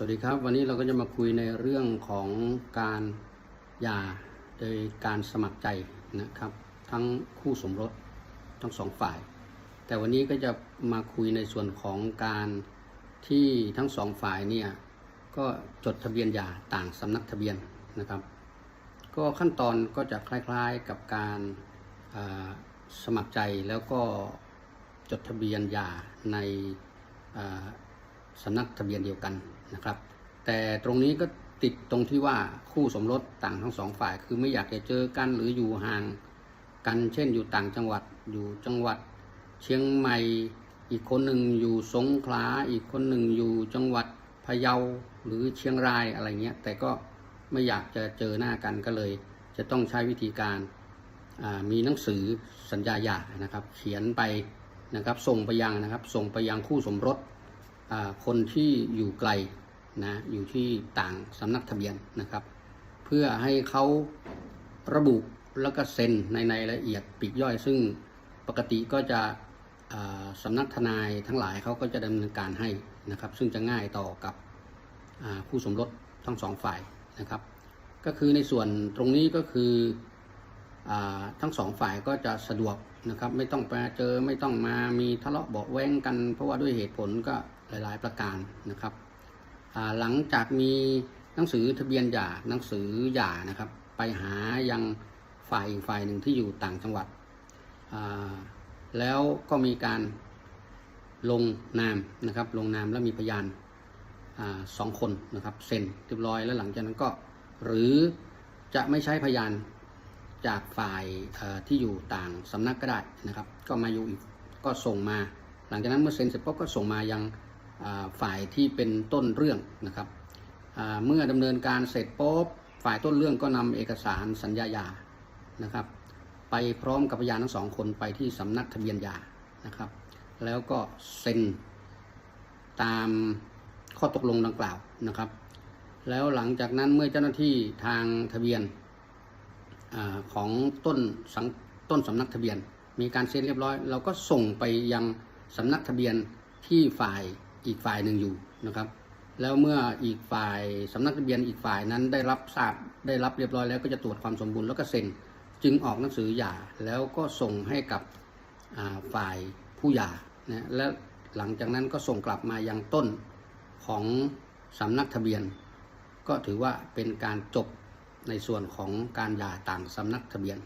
สวัสดีครับ วันนี้เราก็จะมาคุยในเรื่องของการหย่าโดยการสมัครใจนะครับ ทั้งคู่สมรสทั้งสองฝ่าย แต่วันนี้ก็จะมาคุยในส่วนของการที่ทั้งสองฝ่ายเนี่ยก็จดทะเบียนหย่าต่างสำนักทะเบียนนะครับ ก็ขั้นตอนก็จะคล้ายๆกับการสมัครใจแล้วก็จดทะเบียนหย่าในสำนักทะเบียนเดียวกัน นะครับ แต่ตรงนี้ก็ติดตรงที่ว่าคู่สมรสต่างทั้งสองฝ่าย คือไม่อยากจะเจอกันหรืออยู่ห่างกันเช่นอยู่ต่างจังหวัดอยู่จังหวัด เชียงใหม่อีกคนหนึ่งอยู่สงขลาอีกคนหนึ่งอยู่จังหวัดพะเยาหรือเชียงรายอะไรเงี้ยแต่ก็ไม่อยากจะเจอหน้ากันก็เลย จะต้องใช้วิธีการมีหนังสือสัญญาหย่านะครับ เขียนไปนะครับส่งไปยังนะครับ ส่งไปยังคู่สมรส คนที่อยู่ไกลนะอยู่ที่ต่างสำนักทะเบียนนะครับ เพื่อให้เขาระบุแล้วก็เซ็นในในรายละเอียดปีกย่อย ซึ่งปกติก็จะสำนักทนายทั้งหลายเขาก็จะดำเนินการให้นะครับ ซึ่งจะง่ายต่อกับอ่าคู่สมรสทั้งสองฝ่ายนะครับ ก็คือในส่วนตรงนี้ก็คืออทั้งสองฝ่ายก็จะสะดวกนะครับ ไม่ต้องไปเจอไม่ต้องมามีทะเลาะเบาแว้งกัน เพราะว่าด้วยเหตุผลก็ หลาย ๆ ประการนะครับหลังจากมีหนังสือทะเบียนหย่าหนังสือหย่านะครับ ไปหายังฝ่ายอีกฝ่ายหนึ่งที่อยู่ต่างจังหวัด แล้วก็มีการลงนามนะครับ ลงนามแล้วมีพยานอสองคนนะครับเซ็นเรียบร้อยแล้วหลังจากนั้นก็ หรือจะไม่ใช้พยานจากฝ่ายที่อยู่ต่างสำนักก็ได้นะครับ ก็มาอยู่อีกก็ส่งมา หลังจากนั้นเมื่อเซ็นเสร็จปุ๊บก็ส่งมายัง ฝ่ายที่เป็นต้นเรื่องนะครับเมื่อดำเนินการเสร็จปุ๊บฝ่ายต้นเรื่องก็นำเอกสารสัญญายานะครับ ไปพร้อมกับพยานทั้งสองคนไปที่สำนักทะเบียนยานะครับ แล้วก็เซ็นตามข้อตกลงดังกล่าวนะครับ แล้วหลังจากนั้นเมื่อเจ้าหน้าที่ทางทะเบียนอของต้นสังต้นสำนักทะเบียน มีการเซ็นเรียบร้อย เราก็ส่งไปยังสำนักทะเบียนที่ฝ่าย อีกฝ่ายหนึ่งอยู่นะครับ แล้วเมื่ออีกฝ่ายสำนักทะเบียนอีกฝ่ายนั้นได้รับทราบได้รับเรียบร้อยแล้วก็จะตรวจความสมบูรณ์แล้วก็เซ็นจึงออกหนังสือหย่าแล้วก็ส่งให้กับฝ่ายผู้หย่านะและหลังจากนั้นก็ส่งกลับมายังต้นของสำนักทะเบียน ก็ถือว่าเป็นการจบในส่วนของการหย่าต่างสำนักทะเบียน